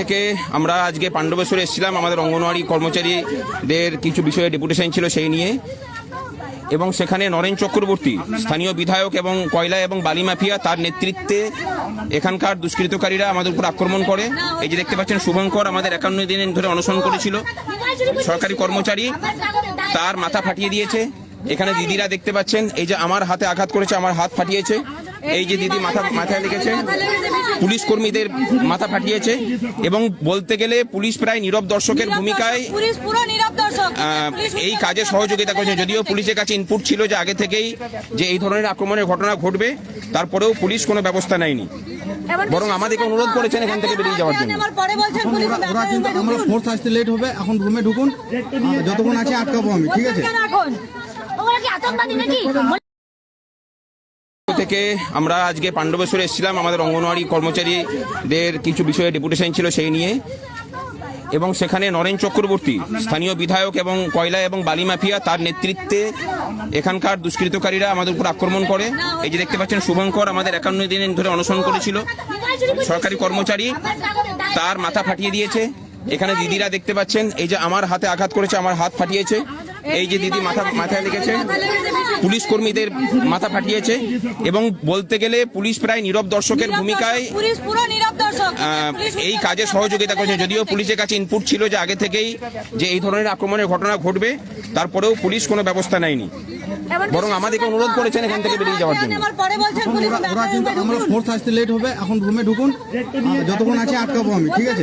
থেকে আমরা আজকে পাণ্ডবেশ্বরে এসেছিলাম, আমাদের অঙ্গনওয়াড়ি কর্মচারীদের কিছু বিষয়ে ডেপুটেশন ছিল সেই নিয়ে। এবং সেখানে নরেন চক্রবর্তী, স্থানীয় বিধায়ক এবং কয়লা এবং বালি মাফিয়া তার নেতৃত্বে এখানকার দুষ্কৃতকারীরা আমাদের উপর আক্রমণ করে। এই যে দেখতে পাচ্ছেন, শুভঙ্কর আমাদের একান্ন দিন ধরে অনশন করেছিল। সরকারি কর্মচারী তার মাথা ফাটিয়ে দিয়েছে। এখানে দিদিরা দেখতে পাচ্ছেন, এই যে আমার হাতে আঘাত করেছে, আমার হাত ফাটিয়েছে। এই যে দিদি মাথা মাথায় লেগেছে পুলিশ কর্মীদের মাথা ফাটিয়েছে এবং বলতে গেলে পুলিশ প্রায় নীরব দর্শকের ভূমিকায় এই কাজে সহযোগিতা করেছে। যদিও পুলিশের কাছে ইনপুট ছিল যে আগে থেকেই যে এই ধরনের আক্রমণের ঘটনা ঘটবে তারপরেও পুলিশ কোনো ব্যবস্থা নেয়নি। বরং আমাদেরকে অনুরোধ করেছেন এখান থেকে বেরিয়ে যাওয়ার জন্য। আমার পরে বলছেন পুলিশ ওরা ওরা কিন্তু আমরা ফোর্স আসতে লেট হবে এখন রুমে ঢুকুন। যতক্ষণ আছে আটকাবো আমি ঠিক আছে? থেকে আমরা আজকে পাণ্ডবেশ্বরে এসেছিলাম, আমাদের অঙ্গনওয়াড়ি কর্মচারীদের কিছু বিষয়ে ডেপুটেশন ছিল সেই নিয়ে। এবং সেখানে নরেন চক্রবর্তী, স্থানীয় বিধায়ক এবং কয়লা এবং বালি মাফিয়া তার নেতৃত্বে এখানকার দুষ্কৃতকারীরা আমাদের উপর আক্রমণ করে। এই যে দেখতে পাচ্ছেন, শুভঙ্কর আমাদের একান্ন দিন ধরে অনশন করেছিল। সরকারি কর্মচারী তার মাথা ফাটিয়ে দিয়েছে। এখানে দিদিরা দেখতে পাচ্ছেন, এই যে আমার হাতে আঘাত করেছে, আমার হাত ফাটিয়েছে। এই যে দিদি মাথা মাথায় লেগেছে। পুলিশ কর্মীদের মাথা ফাটিয়েছে এবং বলতে গেলে পুলিশ প্রায় নীরব দর্শকের ভূমিকায় পুলিশ পুরো নীরব দর্শক। আহ, এই কাজে সহযোগিতা করেছে। যদিও পুলিশের কাছে ইনপুট ছিল যে আগে থেকেই যে এই ধরনের আক্রমণের ঘটনা ঘটবে তারপরেও পুলিশ কোনো ব্যবস্থা নেয়নি। বরং আমাদেরকে অনুরোধ করেছেন এখান থেকে বেরিয়ে যাওয়ার জন্য। আমার পরে বলছেন পুলিশ ওরা ওরা কিন্তু আমরা ফোর্স আসতে লেট হবে এখন রুমে ঢুকুন। যতক্ষণ আছে আটকাবো আমি ঠিক আছে?